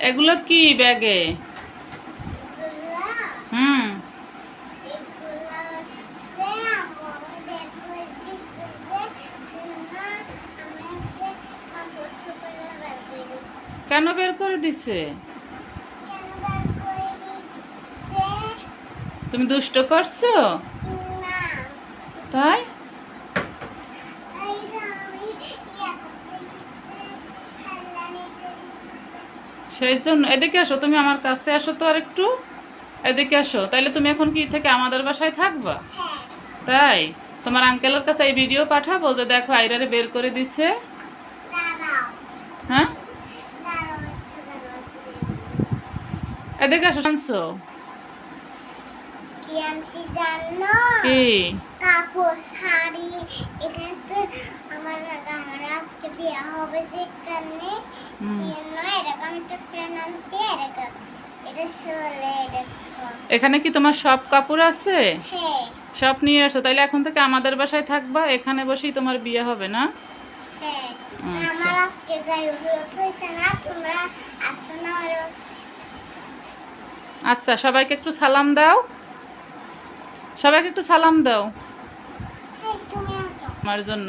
এগুলো কি ব্যাগে? হুম। কেন বের করে দিছে? কেন বের করে দিচ্ছে তুমি দুষ্ট করছ? তাই? সেই জন্য এদিকে আসো তুমি আমার কাছে আসো তো আর একটু এদিকে আসো তাইলে তুমি এখন কি থেকে আমাদের বাসায় থাকবা? হ্যাঁ তাই তোমার আঙ্কেলের কাছে এই ভিডিও পাঠাবো যে দেখো আইরারে বের করে দিছে। হ্যাঁ। এদিকে আসো শুনছো কি আনছি জানো? কি? কাপড় শাড়ি এখানে আমার বিয়ে হবে যেখানে সেজন্য এরকম একটা ফ্রেন্ড আনছি এরকম এটা শোলে এখানে কি তোমার সব কাপড় আছে? হ্যাঁ। সব নিয়ে আসো তাইলে এখন থেকে আমাদের বাসায় থাকবা এখানে বসেই তোমার বিয়ে হবে না? হ্যাঁ। আচ্ছা। আমার আজকে গায়ে হলুদ হয়েছে না তোমরা আসো না আচ্ছা সবাইকে একটু সালাম দাও। সবাইকে একটু সালাম দাও। হ্যাঁ আমার জন্য।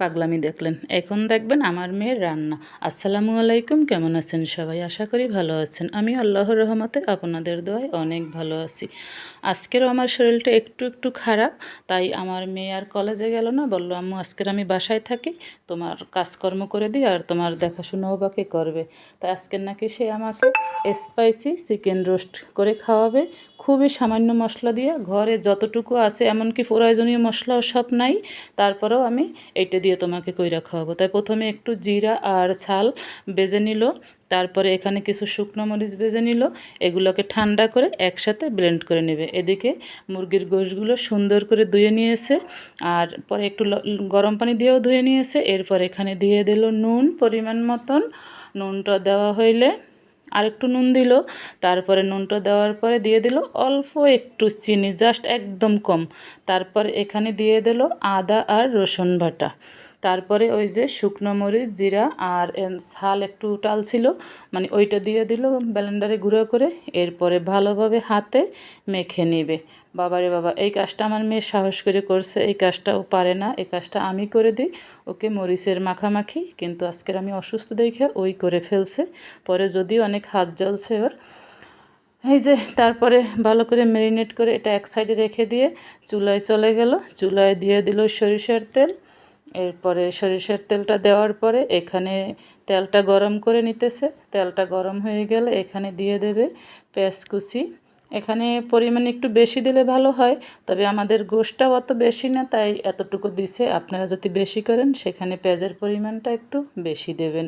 পাগলামি দেখলেন। এখন দেখবেন আমার মেয়ের রান্না। আসসালামু আলাইকুম, কেমন আছেন সবাই? আশা করি ভালো আছেন। আমি আল্লাহর রহমতে আপনাদের দোয়ায় অনেক ভালো আছি। আজকেরও আমার শরীরটা একটু একটু খারাপ, তাই আমার মেয়ে আর কলেজে গেল না, বলল, আম্মু, আজকের আমি বাসায় থাকি, তোমার কাজকর্ম করে দিই আর তোমার দেখাশোনাও বাকি করবে? তাই আজকের নাকি সে আমাকে স্পাইসি চিকেন রোস্ট করে খাওয়াবে। খুবই সামান্য মশলা দিয়ে, ঘরে যতটুকু আছে, এমনকি প্রয়োজনীয় মশলাও সব নাই। তারপরেও আমি এইটা দিয়ে তোমাকে কইরা খাওয়াবো। তাই প্রথমে একটু জিরা আর ছাল বেজে নিল, তারপরে এখানে কিছু শুকনো মরিচ বেজে নিল, এগুলোকে ঠান্ডা করে একসাথে ব্লেন্ড করে নেবে। এদিকে মুরগির গোশগুলো সুন্দর করে ধুয়ে নিয়েছে, আর পরে একটু গরম পানি দিয়েও ধুয়ে নিয়েছে, এরপর এখানে দিয়ে দিল নুন পরিমাণ মতন। নুনটা দেওয়া হইলে আর একটু নুন দিল, তারপরে নুনটা দেওয়ার পরে দিয়ে দিল অল্প একটু চিনি জাস্ট একদম কম। তারপর এখানে দিয়ে দিল আদা আর রসুন বাটা। তারপরে ওই যে শুকনো মরিচ, জিরা আর ছাল একটু টাল ছিল মানে ওইটা দিয়ে দিল ব্লেন্ডারে গুঁড়ো করে, এরপরে ভালোভাবে হাতে মেখে নেবে। বাবারে বাবা, এই কাজটা আমার মেয়ে সাহস করে করছে, এই কাজটা ও পারে না, এই কাজটা আমি করে দিই, ওকে মরিচের মাখামাখি, কিন্তু আজকের আমি অসুস্থ দেখে ওই করে ফেলছে, পরে যদিও অনেক হাত জ্বলছে ওর। এই যে তারপরে ভালো করে ম্যারিনেট করে এটা এক সাইডে রেখে দিয়ে চুলায় চলে গেল, চুলায় দিয়ে দিল সরিষার তেল এরপরে সরিষার তেলটা দেওয়ার পরে এখানে তেলটা গরম করে নিতেছে। তেলটা গরম হয়ে গেলে এখানে দিয়ে দেবে পেঁয়াজ কুচি। এখানে পরিমাণ একটু বেশি দিলে ভালো হয়, তবে আমাদের গোষ্ঠটাও অত বেশি না, তাই এতটুকু দিছে। আপনারা যদি বেশি করেন, সেখানে পেঁয়াজের পরিমাণটা একটু বেশি দেবেন।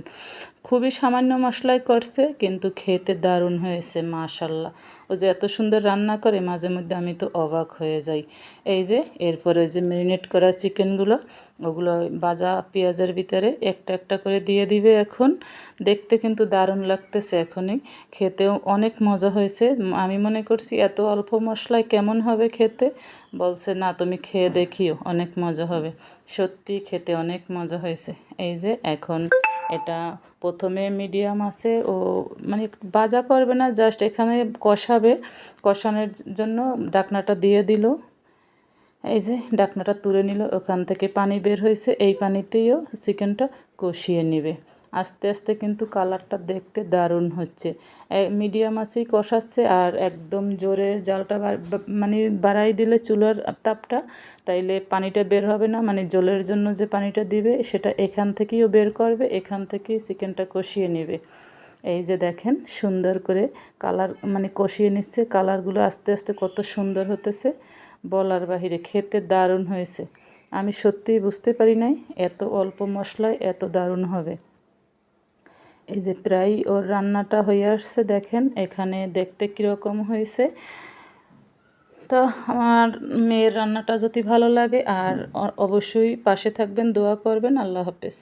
খুবই সামান্য মশলায় করছে, কিন্তু খেতে দারুণ হয়েছে, মাশাল্লাহ। ও যে এত সুন্দর রান্না করে, মাঝে মধ্যে আমি তো অবাক হয়ে যাই। এই যে, এরপরে যে ম্যারিনেট করা চিকেনগুলো, ওগুলো বাজা পেঁয়াজের ভিতরে একটা একটা করে দিয়ে দিবে এখন। দেখতে কিন্তু দারুণ লাগতেছে এখনই। খেতেও অনেক মজা হয়েছে। আমি মনে করছি, এত অল্প মশলায় কেমন হবে খেতে? বলছে, না, তুমি খেয়ে দেখিও, অনেক মজা হবে। সত্যি খেতে অনেক মজা হয়েছে। এই যে এখন এটা প্রথমে মিডিয়াম আছে, ও মানে বাজা করবে না, জাস্ট এখানে কষাবে। কষানোর জন্য ডাকনাটা দিয়ে দিল। এই যে ডাকনাটা তুলে নিল, ওখান থেকে পানি বের হয়েছে, এই পানিতেইও চিকেনটা কষিয়ে নেবে। আস্তে আস্তে কিন্তু কালারটা দেখতে দারুণ হচ্ছে। মিডিয়াম আছেই কষাচ্ছে আর একদম জোরে জালটা মানে বাড়াই দিলে চুলার তাপটা, তাইলে পানিটা বের হবে না মানে জলের জন্য যে পানিটা দিবে সেটা এখান থেকেও বের করবে, এখান থেকেই চিকেনটা কষিয়ে নেবে। এই যে দেখেন সুন্দর করে কালার মানে কষিয়ে নিচ্ছে, কালারগুলো আস্তে আস্তে কত সুন্দর হতেছে, বলার বাহিরে খেতে দারুণ হয়েছে। আমি সত্যিই বুঝতে পারি নাই, এত অল্প মশলায় এত দারুণ হবে। এই যে প্রায় ওর রান্নাটা হয়ে আসছে, দেখেন এখানে দেখতে কীরকম হয়েছে। তো আমার মেয়ের রান্নাটা যদি ভালো লাগে, আর অবশ্যই পাশে থাকবেন, দোয়া করবেন, আল্লাহ হাফেজ।